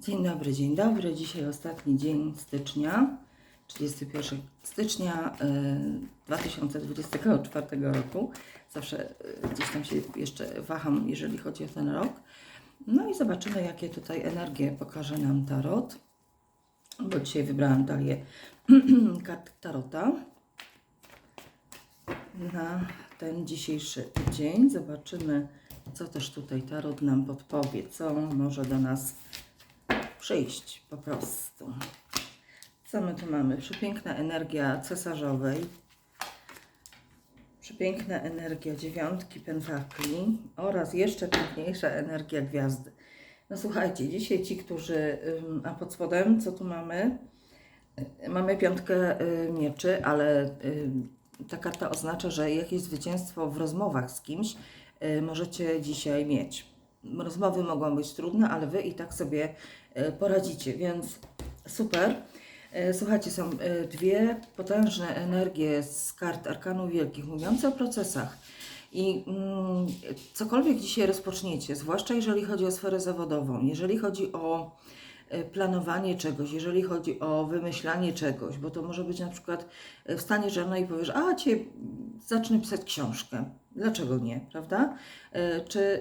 Dzień dobry, dzień dobry. Dzisiaj ostatni dzień stycznia, 31 stycznia e, 2024 roku. Zawsze e, gdzieś tam się jeszcze waham, jeżeli chodzi o ten rok. No i zobaczymy, jakie tutaj energie pokaże nam Tarot. Bo dzisiaj wybrałam dalię kart Tarota na ten dzisiejszy dzień. Zobaczymy, co też tutaj Tarot nam podpowie, co może do nas przyjść po prostu. Co my tu mamy? Przepiękna energia cesarzowej, przepiękna energia dziewiątki pentakli oraz jeszcze piękniejsza energia gwiazdy. No słuchajcie, dzisiaj ci, którzy, a pod spodem co tu mamy? Mamy piątkę y, mieczy, ale y, ta karta oznacza, że jakieś zwycięstwo w rozmowach z kimś y, możecie dzisiaj mieć. Rozmowy mogą być trudne, ale wy i tak sobie poradzicie, więc super. Y, Słuchajcie, są y, dwie potężne energie z kart Arkanów Wielkich, mówiące o procesach. I mm, cokolwiek dzisiaj rozpoczniecie, zwłaszcza jeżeli chodzi o sferę zawodową, jeżeli chodzi o e, planowanie czegoś, jeżeli chodzi o wymyślanie czegoś, bo to może być na przykład e, wstaniesz rano i powiesz, a cię zacznę pisać książkę. Dlaczego nie, prawda? E, Czy e,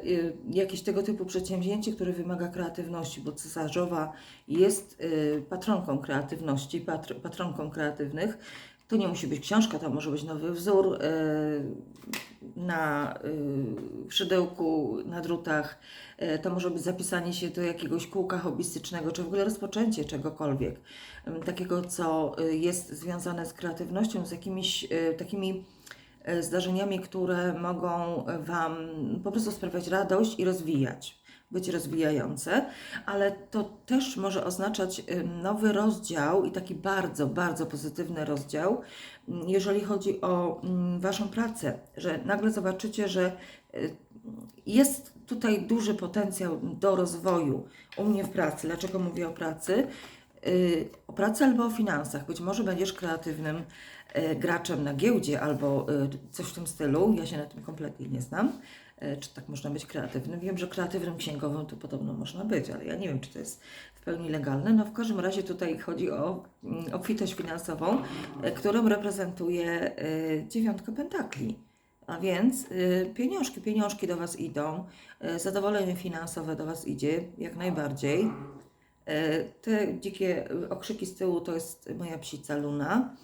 jakieś tego typu przedsięwzięcie, które wymaga kreatywności, bo cesarzowa jest e, patronką kreatywności, patr, patronką kreatywnych. To nie musi być książka, to może być nowy wzór e, na y, szydełku, na drutach. E, To może być zapisanie się do jakiegoś kółka hobbystycznego, czy w ogóle rozpoczęcie czegokolwiek. Takiego, co jest związane z kreatywnością, z jakimiś takimi e, zdarzeniami, które mogą Wam po prostu sprawiać radość i rozwijać. Być rozwijające, ale to też może oznaczać y, nowy rozdział i taki bardzo, bardzo pozytywny rozdział, mm, jeżeli chodzi o mm, Waszą pracę, że nagle zobaczycie, że y, jest tutaj duży potencjał do rozwoju u mnie w pracy. Dlaczego mówię o pracy? Y, O pracy albo o finansach. Być może będziesz kreatywnym y, graczem na giełdzie albo y, coś w tym stylu. Ja się na tym kompletnie nie znam. Czy tak można być kreatywnym? Wiem, że kreatywnym księgowym to podobno można być, ale ja nie wiem, czy to jest w pełni legalne. No w każdym razie tutaj chodzi o mm, obfitość finansową, którą reprezentuje dziewiątka pentakli. A więc pieniążki, pieniążki do Was idą, zadowolenie finansowe do Was idzie jak najbardziej. Y, Te dzikie okrzyki z tyłu to jest moja psica Luna.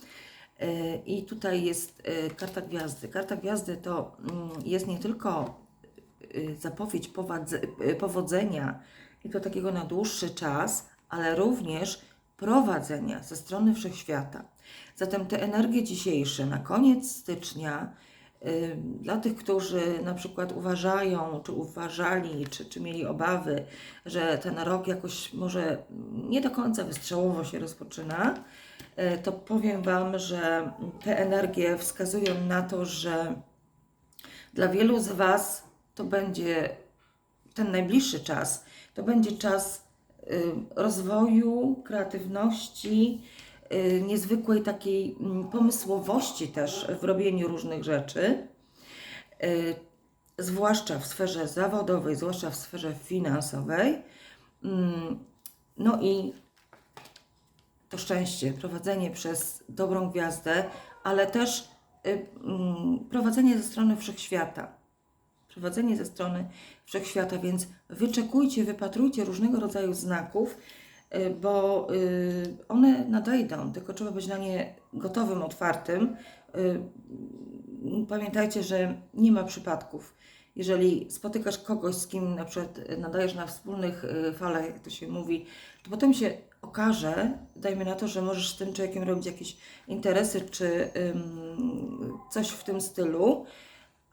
Y, I tutaj jest y, karta gwiazdy. Karta gwiazdy to mm, jest nie tylko zapowiedź powodzenia i to takiego na dłuższy czas, ale również prowadzenia ze strony wszechświata. Zatem te energie dzisiejsze na koniec stycznia dla tych, którzy na przykład uważają, czy uważali, czy, czy mieli obawy, że ten rok jakoś może nie do końca wystrzałowo się rozpoczyna, y, to powiem Wam, że te energie wskazują na to, że dla wielu z Was to będzie ten najbliższy czas, to będzie czas y, rozwoju, kreatywności, niezwykłej takiej mm, pomysłowości też w robieniu różnych rzeczy, y, zwłaszcza w sferze zawodowej, zwłaszcza w sferze finansowej. Mm, No i to szczęście, prowadzenie przez dobrą gwiazdę, ale też y, mm, prowadzenie ze strony wszechświata. Prowadzenie ze strony wszechświata, więc wyczekujcie, wypatrujcie różnego rodzaju znaków, y, bo y, one nadejdą, tylko trzeba być na nie gotowym, otwartym. Y, Pamiętajcie, że nie ma przypadków. Jeżeli spotykasz kogoś, z kim na przykład nadajesz na wspólnych y, falach, jak to się mówi, to potem się okaże, dajmy na to, że możesz z tym człowiekiem robić jakieś interesy czy coś w tym stylu,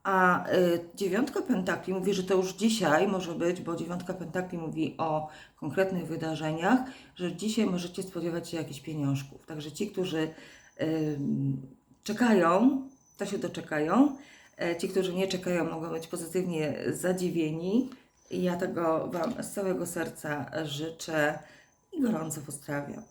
a y, dziewiątka pentakli mówi, że to już dzisiaj może być, bo dziewiątka pentakli mówi o konkretnych wydarzeniach, że dzisiaj możecie spodziewać się jakichś pieniążków. Także ci, którzy czekają, to się doczekają. E, Ci, którzy nie czekają, mogą być pozytywnie zadziwieni. Ja tego Wam z całego serca życzę i gorąco pozdrawiam.